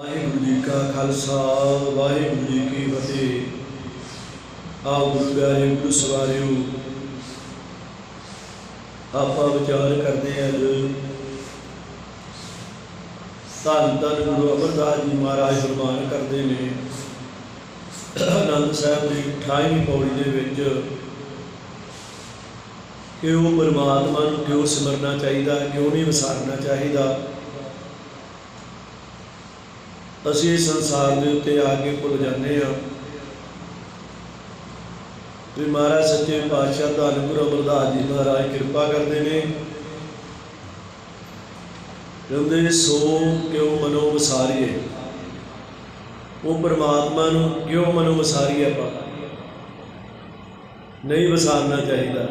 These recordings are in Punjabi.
ਵਾਹਿਗੁਰੂ ਜੀ ਕਾ ਖਾਲਸਾ, ਵਾਹਿਗੁਰੂ ਜੀ ਕੀ ਫਤਿਹ। ਆਓ ਗੁਰੂ ਪਿਆਰੇ, ਗੁਰੂ ਸਵਾਰਿਓ, ਆਪਾਂ ਵਿਚਾਰ ਕਰਦੇ ਹਾਂ ਅੱਜ। ਧੰਨ ਧੰਨ ਗੁਰੂ ਅਮਰਦਾਸ ਜੀ ਮਹਾਰਾਜ ਫਰਮਾਨ ਕਰਦੇ ਨੇ। ਆਨੰਦ ਸਾਹਿਬ ਦੀ 28ਵੀਂ ਪੌੜੀ ਦੇ ਵਿੱਚ ਕਿ ਉਹ ਪਰਮਾਤਮਾ ਨੂੰ ਕਿਉਂ ਸਿਮਰਨਾ ਚਾਹੀਦਾ, ਕਿਉਂ ਨਹੀਂ ਵਿਸਾਰਨਾ ਚਾਹੀਦਾ? ਅਸੀਂ ਸੰਸਾਰ ਦੇ ਉੱਤੇ ਆ ਕੇ ਭੁੱਲ ਜਾਂਦੇ ਹਾਂ। ਵੀ ਮਹਾਰਾਜ ਸੱਚੇ ਪਾਤਸ਼ਾਹ ਦਾ ਗੁਰੂ ਅਮਰਦਾਸ ਜੀ ਮਹਾਰਾਜ ਕਿਰਪਾ ਕਰਦੇ ਨੇ। ਕਹਿੰਦੇ, ਸੋ ਕਿਉਂ ਮਨੋ ਵਸਾਰੀਏ? ਉਹ ਪਰਮਾਤਮਾ ਨੂੰ ਕਿਉਂ ਮਨੋ ਵਸਾਰੀਏ ਆਪਾਂ? ਨਹੀਂ ਵਸਾਰਨਾ ਚਾਹੀਦਾ।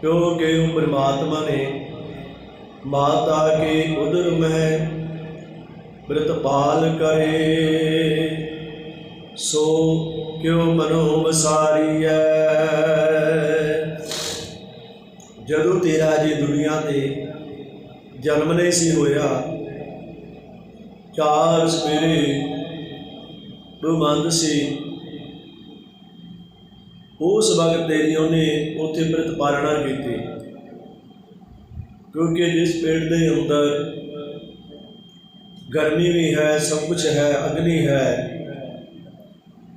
ਕਿਉਂਕਿ ਉਹ ਪਰਮਾਤਮਾ ਨੇ ਮਾਤਾ ਕੇ ਉਦਰ ਮੈਂ ਬ੍ਰਿਤਪਾਲ ਕਰੇ ਸੋ ਕਿਉ ਮਨੋ ਵਸਾਰੀਐ ਜਦੋਂ ਤੇਰਾ ਜੀ ਦੁਨੀਆ ਤੇ ਜਨਮ ਨਹੀਂ ਸੀ ਹੋਇਆ, ਚਾਰ ਸਵੇਰੇ ਬ੍ਰਹਮੰਡ ਸੀ। ਉਸ ਵਕਤ ਤੇਰੀ ਉਹਨੇ ਉੱਥੇ ਪ੍ਰਤਪਾਲਣਾ ਕੀਤੀ। ਕਿਉਂਕਿ ਜਿਸ ਪੇੜ ਦੇ ਅੰਦਰ ਗਰਮੀ ਵੀ ਹੈ, ਸਭ ਕੁਝ ਹੈ, ਅਗਨੀ ਹੈ।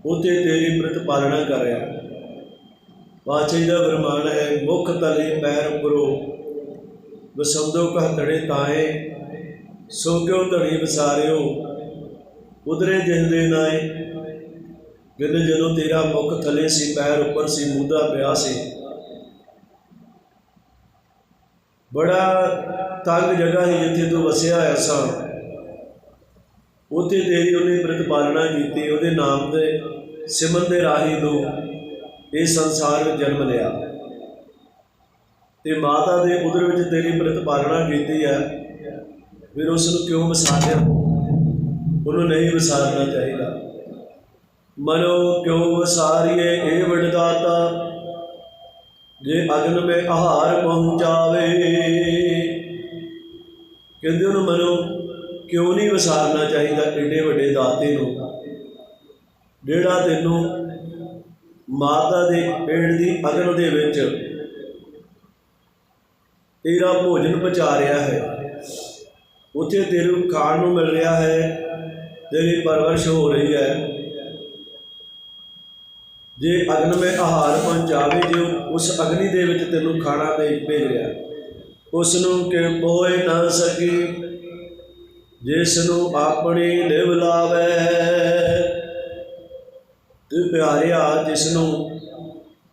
ਉਤੇ ਤੇਰੀ ਪ੍ਰਤਪਾਲਣਾ ਕਰ ਰਿਹਾ। ਬਾਚੇ ਦਾ ਬਰਮਾਨ ਹੈ, ਮੁਖ ਤਲੇ ਪੈਰ ਉਪਰੋ। ਵਸੰਦੋ ਕਹ ਤੜੇ ਤਾਏ, ਸੋ ਕਿਉ ਧੜੀ ਵਸਾਰਿਓ? ਉਦਰੇ ਜਿਸ ਦੇ ਨਾਏ ਕਹਿੰਦੇ ਜਦੋਂ ਤੇਰਾ ਮੁਖ ਥਲੇ ਸੀ, ਪੈਰ ਉੱਪਰ ਸੀ ਮੂਦਾ ਪਿਆ ਸੀ। ਬੜਾ ਤੰਗ ਜਗ੍ਹਾ ਸੀ ਜਿੱਥੇ ਤੂੰ ਵਸਿਆ ਹੋਇਆ ਸਾਂ। ਉੱਥੇ ਤੇਰੀ ਉਹਨੇ ਪ੍ਰਤਪਾਲਨਾ ਕੀਤੀ, ਉਹਦੇ ਨਾਮ ਦੇ ਸਿਮਰਨ ਦੇ ਰਾਹੀ ਨੂੰ ਇਹ ਸੰਸਾਰ ਵਿੱਚ ਜਨਮ ਲਿਆ। ਤੇ ਮਾਤਾ ਦੇ ਉਦਰ ਵਿੱਚ ਤੇਰੀ ਪ੍ਰਤਪਾਲਨਾ ਕੀਤੀ ਹੈ, ਫਿਰ ਉਸ ਨੂੰ ਕਿਉਂ ਵਸਾਰਿਆ? ਉਹਨੂੰ ਨਹੀਂ ਵਸਾਰਨਾ ਚਾਹੀਦਾ। ਮਨੋ ਕਿਉਂ ਵਸਾਰੀਏ ਇਹ ਵਡਦਾਤਾ? ਜੇ ਅਗਨ ਮੇ ਆਹਾਰ ਪਹੁੰਚਾਵੇ, ਕਹਿੰਦੇ ਉਹਨੂੰ ਮਨੋ ਕਿਉਂ ਨਹੀਂ ਵਿਸਾਰਨਾ ਚਾਹੀਦਾ ਏਡੇ ਵੱਡੇ ਦਾਤੇ ਨੂੰ ਜਿਹੜਾ ਤੈਨੂੰ ਮਾਤਾ ਦੇ ਪੇੜ ਦੀ ਅਗਨ ਦੇ ਵਿੱਚ ਤੇਰਾ ਭੋਜਨ ਪਹੁੰਚਾ ਰਿਹਾ ਹੈ, ਉੱਥੇ ਤੈਨੂੰ ਖਾਣ ਨੂੰ ਮਿਲ ਰਿਹਾ ਹੈ, ਤੇਰੀ ਪਰਵਰਿਸ਼ ਹੋ ਰਹੀ ਹੈ। ਜੇ ਅਗਨ ਵਿੱਚ ਆਹਾਰ ਪਹੁੰਚਾਵੇ, ਜੇ ਉਸ ਅਗਨੀ ਦੇ ਵਿੱਚ ਤੈਨੂੰ ਖਾਣਾ ਦੇ ਭੇਜ ਰਿਹਾ ਉਸ ਨੂੰ ਕਿ ਮੋਏ ਨਾ ਸਕੀ ਜਿਸ ਨੂੰ ਆਪਣੀ ਲਿਵ ਲਾਵੇ। ਤੇ ਪਿਆਰਿਆ, ਜਿਸ ਨੂੰ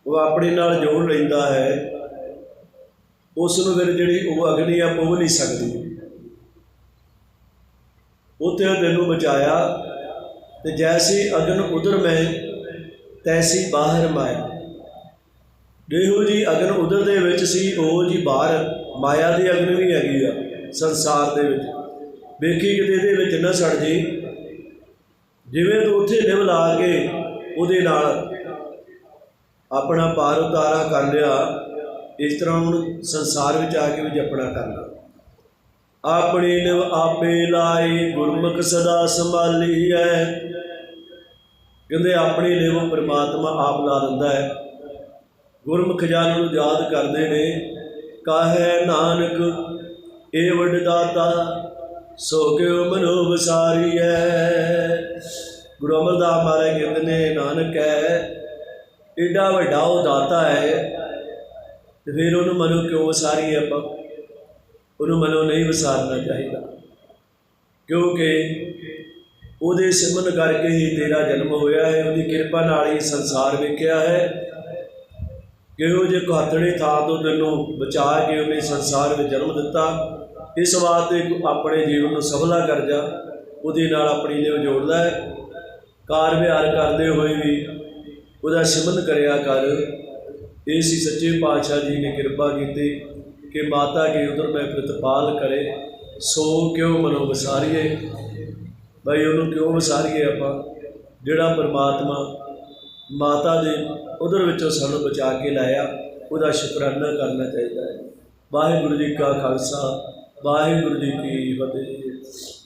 ਉਹ ਆਪਣੇ ਨਾਲ ਜੋੜ ਲੈਂਦਾ ਹੈ, ਉਸ ਨੂੰ ਫਿਰ ਜਿਹੜੀ ਉਹ ਅਗਨੀ ਆ, ਪੁੱਗ ਨਹੀਂ ਸਕਦੀ। ਉੱਥੇ ਉਹ ਤੈਨੂੰ ਬਚਾਇਆ। ਤੇ ਜੈਸੀ ਅਗਨ ਉਧਰ ਮੈਂ, ਤੈਸੀ ਬਾਹਰ ਮਾਇਆ। ਜਿਹੋ ਜੀ ਅਗਨ ਉਧਰ ਦੇ ਵਿੱਚ ਸੀ, ਉਹ ਜੀ ਬਾਹਰ ਮਾਇਆ ਦੀ ਅਗਨ ਵੀ ਹੈਗੀ ਆ ਸੰਸਾਰ ਦੇ ਵਿੱਚ। ਵੇਖੀ ਕਿਤੇ ਇਹਦੇ ਵਿੱਚ ਨਾ ਸੜ ਜੇ। ਜਿਵੇਂ ਤੂੰ ਉੱਥੇ ਲਿਵ ਲਾ ਕੇ ਉਹਦੇ ਨਾਲ ਆਪਣਾ ਪਾਰ ਉਤਾਰਾ ਕਰ ਲਿਆ, ਇਸ ਤਰ੍ਹਾਂ ਹੁਣ ਸੰਸਾਰ ਵਿੱਚ ਆ ਕੇ ਵੀ ਜਪਣਾ ਕਰਨਾ। ਆਪਣੇ ਲਿਵ ਆਪੇ ਲਾਏ, ਗੁਰਮੁਖ ਸਦਾ ਸੰਭਾਲੀ ਹੈ ਕਹਿੰਦੇ ਆਪਣੇ ਲਿਵ ਪਰਮਾਤਮਾ ਆਪ ਲਾ ਦਿੰਦਾ ਹੈ ਗੁਰਮੁਖ ਜਨ ਨੂੰ ਯਾਦ ਕਰਦੇ ਨੇ, ਕਾਹੇ ਨਾਨਕ ਏ ਵੱਡ ਦਾਤਾ ਸੋ ਕਿਉ ਮਨੋ ਵਸਾਰੀਐ। ਗੁਰੂ ਅਮਰਦਾਸ ਮਹਾਰਾਜ ਕਹਿੰਦੇ ਨੇ, ਨਾਨਕ ਹੈ ਏਡਾ ਵੱਡਾ ਉਹ ਦਾਤਾ ਹੈ, ਤੇ ਫਿਰ ਉਹਨੂੰ ਮਨੋ ਕਿਉਂ ਵਸਾਰੀਏ ਆਪਾਂ? ਉਹਨੂੰ ਮਨੋ ਨਹੀਂ ਵਸਾਰਨਾ ਚਾਹੀਦਾ। ਕਿਉਂਕਿ ਉਹਦੇ ਸਿਮਰਨ ਕਰਕੇ ਹੀ ਤੇਰਾ ਜਨਮ ਹੋਇਆ ਹੈ, ਉਹਦੀ ਕਿਰਪਾ ਨਾਲ ਹੀ ਸੰਸਾਰ ਵੇਖਿਆ ਹੈ। ਕਿਉਂ ਜੇ ਘਾਤੜੇ ਥਾਂ ਤੋਂ ਤੈਨੂੰ ਬਚਾ ਕੇ ਉਹਨੇ ਸੰਸਾਰ ਵਿੱਚ ਜਨਮ ਦਿੱਤਾ ਇਸ ਵਾਸਤੇ ਆਪਣੇ ਜੀਵਨ ਨੂੰ ਸਫਲਾ ਕਰ ਜਾ ਉਹਦੇ ਨਾਲ ਆਪਣੀ ਲਿਵ ਜੋੜਦਾ ਹੈ। ਕਾਰ ਵਿਹਾਰ ਕਰਦੇ ਹੋਏ ਵੀ ਉਹਦਾ ਸ਼ਿਮਨ ਕਰਿਆ ਕਰ। ਇਹ ਸੀ ਸੱਚੇ ਪਾਤਸ਼ਾਹ ਜੀ ਨੇ ਕਿਰਪਾ ਕੀਤੀ ਕਿ ਮਾਤਾ ਕੇ ਉਦਰ ਮੈਂ ਪ੍ਰਤਪਾਲ ਕਰੇ। ਸੋ ਕਿਉਂ ਮਨੋ ਵਸਾਰੀਏ? ਬਈ ਉਹਨੂੰ ਕਿਉਂ ਵਸਾਰੀਏ ਆਪਾਂ? ਜਿਹੜਾ ਪਰਮਾਤਮਾ ਮਾਤਾ ਦੇ ਉਧਰ ਵਿੱਚੋਂ ਸਾਨੂੰ ਬਚਾ ਕੇ ਲਾਇਆ, ਉਹਦਾ ਸ਼ੁਕਰਾਨਾ ਕਰਨਾ ਚਾਹੀਦਾ ਹੈ। ਵਾਹਿਗੁਰੂ ਜੀ ਕਾ ਖਾਲਸਾ ਵਾਹਿਗੁਰੂ ਜੀ ਕੀ ਫਤਿਹ।